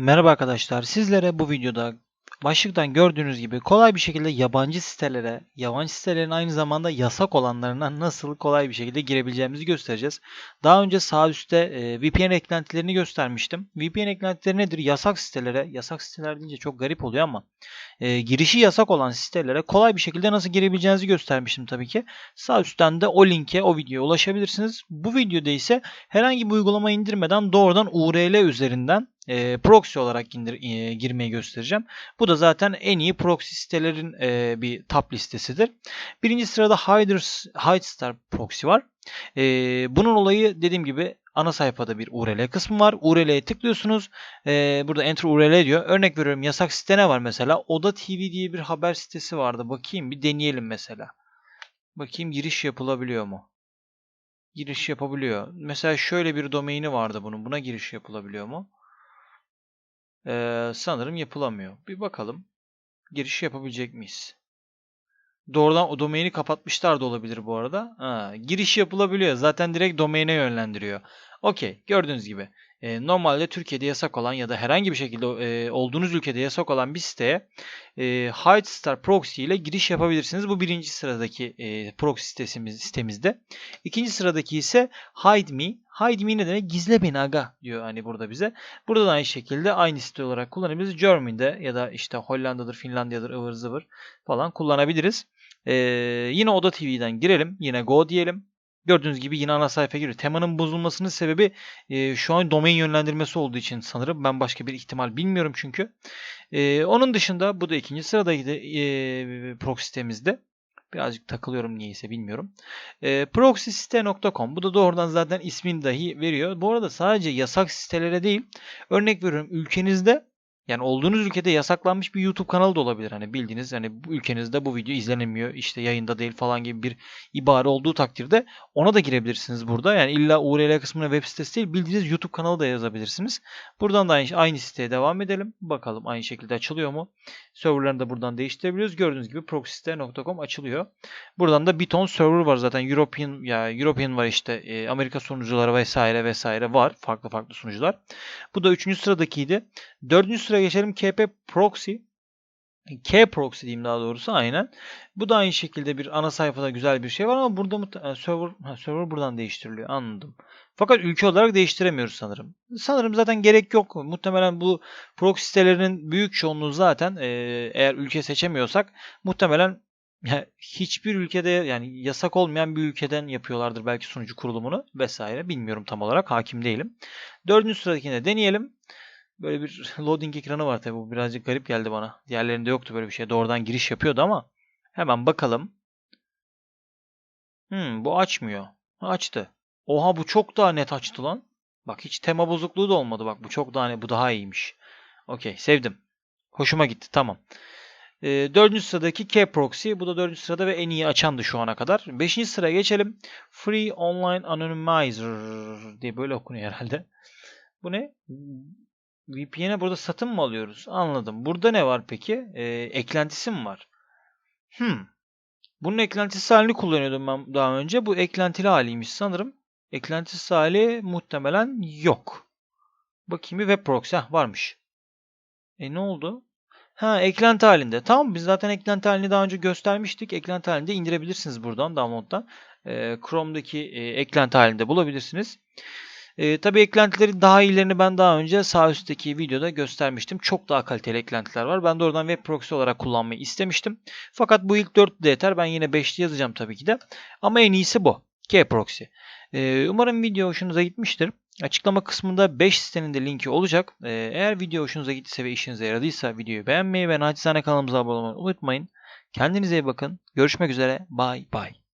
Merhaba arkadaşlar. Sizlere bu videoda başlıktan gördüğünüz gibi kolay bir şekilde yabancı sitelere, yabancı sitelerin aynı zamanda yasak olanlarına nasıl kolay bir şekilde girebileceğimizi göstereceğiz. Daha önce sağ üstte e, VPN eklentilerini göstermiştim. VPN eklentileri nedir? Yasak sitelere, yasak siteler deyince çok garip oluyor ama e, girişi yasak olan sitelere kolay bir şekilde nasıl girebileceğinizi göstermiştim tabii ki. Sağ üstten de o linke, o videoya ulaşabilirsiniz. Bu videoda ise herhangi bir uygulama indirmeden doğrudan URL üzerinden e, proxy olarak indir, e, girmeyi göstereceğim. Bu da zaten en iyi proxy sitelerin e, bir top listesidir. Birinci sırada Hiders, Hidestar Proxy var. E, bunun olayı dediğim gibi ana sayfada bir URL kısmı var. URL'ye tıklıyorsunuz. E, burada enter URL diyor. Örnek veriyorum yasak site ne var mesela? Oda TV diye bir haber sitesi vardı. Bakayım bir deneyelim mesela. Bakayım giriş yapılabiliyor mu? Giriş yapabiliyor. Mesela şöyle bir domaini vardı bunun. Buna giriş yapılabiliyor mu? Ee, sanırım yapılamıyor. Bir bakalım. Giriş yapabilecek miyiz? Doğrudan o domaini kapatmışlar da olabilir bu arada. Ha, giriş yapılabiliyor. Zaten direkt domaine yönlendiriyor. Okey. Gördüğünüz gibi. E, normalde Türkiye'de yasak olan ya da herhangi bir şekilde e, olduğunuz ülkede yasak olan bir siteye e, Hidestar Proxy ile giriş yapabilirsiniz. Bu birinci sıradaki e, proxy sitesimiz, sitemizde. İkinci sıradaki ise Hide Me. Hide Me ne demek? Gizle beni aga diyor hani burada bize. Burada da aynı şekilde aynı site olarak kullanabiliriz. Germany'de ya da işte Hollanda'dır, Finlandiya'dır, ıvır zıvır falan kullanabiliriz. Ee, yine Oda TV'den girelim. Yine Go diyelim. Gördüğünüz gibi yine ana sayfaya giriyor. Temanın bozulmasının sebebi e, şu an domain yönlendirmesi olduğu için sanırım. Ben başka bir ihtimal bilmiyorum çünkü. E, onun dışında bu da ikinci sıradaydı e, proxy sitemizde. Birazcık takılıyorum niyeyse bilmiyorum. E, proxysite.com bu da doğrudan zaten ismini dahi veriyor. Bu arada sadece yasak sitelere değil. Örnek veriyorum ülkenizde yani olduğunuz ülkede yasaklanmış bir YouTube kanalı da olabilir. Hani bildiğiniz hani bu ülkenizde bu video izlenemiyor, işte yayında değil falan gibi bir ibare olduğu takdirde ona da girebilirsiniz burada. Yani illa URL kısmına web sitesi değil, bildiğiniz YouTube kanalı da yazabilirsiniz. Buradan da aynı, aynı siteye devam edelim. Bakalım aynı şekilde açılıyor mu? Serverlarını da buradan değiştirebiliyoruz. Gördüğünüz gibi proxysite.com açılıyor. Buradan da bir ton server var zaten. European ya European var işte e, Amerika sunucuları vesaire vesaire var. Farklı farklı sunucular. Bu da 3. sıradakiydi. 4. sıraya geçelim. KP Proxy. K proxy diyeyim daha doğrusu aynen. Bu da aynı şekilde bir ana sayfada güzel bir şey var ama burada mı server ha, server buradan değiştiriliyor anladım. Fakat ülke olarak değiştiremiyoruz sanırım. Sanırım zaten gerek yok. Muhtemelen bu proxy sitelerinin büyük çoğunluğu zaten e, eğer ülke seçemiyorsak muhtemelen ya, hiçbir ülkede yani yasak olmayan bir ülkeden yapıyorlardır belki sunucu kurulumunu vesaire. Bilmiyorum tam olarak hakim değilim. Dördüncü sıradakini deneyelim. Böyle bir loading ekranı var tabi bu birazcık garip geldi bana. Diğerlerinde yoktu böyle bir şey. Doğrudan giriş yapıyordu ama hemen bakalım. Hmm, bu açmıyor. Açtı. Oha bu çok daha net açtı lan. Bak hiç tema bozukluğu da olmadı. Bak bu çok daha ne bu daha iyiymiş. Okey sevdim. Hoşuma gitti tamam. E, dördüncü sıradaki K-Proxy. Bu da dördüncü sırada ve en iyi açandı şu ana kadar. Beşinci sıraya geçelim. Free Online Anonymizer diye böyle okunuyor herhalde. Bu ne? VPN'e burada satın mı alıyoruz? Anladım. Burada ne var peki? Ee, eklentisi mi var? Hmm. Bunun eklentisi halini kullanıyordum ben daha önce. Bu eklentili haliymiş sanırım. Eklentisi hali muhtemelen yok. Bakayım bir web proxy. Heh, varmış. E ne oldu? Ha eklenti halinde. Tamam biz zaten eklenti halini daha önce göstermiştik. Eklenti halinde indirebilirsiniz buradan download'dan. Ee, Chrome'daki e, eklenti halinde bulabilirsiniz. E, tabii eklentilerin daha iyilerini ben daha önce sağ üstteki videoda göstermiştim. Çok daha kaliteli eklentiler var. Ben de oradan web proxy olarak kullanmayı istemiştim. Fakat bu ilk 4 de yeter. Ben yine 5'li yazacağım tabii ki de. Ama en iyisi bu. K-Proxy. E, umarım video hoşunuza gitmiştir. Açıklama kısmında 5 sitenin de linki olacak. E, eğer video hoşunuza gittiyse ve işinize yaradıysa videoyu beğenmeyi ve naçizane kanalımıza abone olmayı unutmayın. Kendinize iyi bakın. Görüşmek üzere. Bye bye.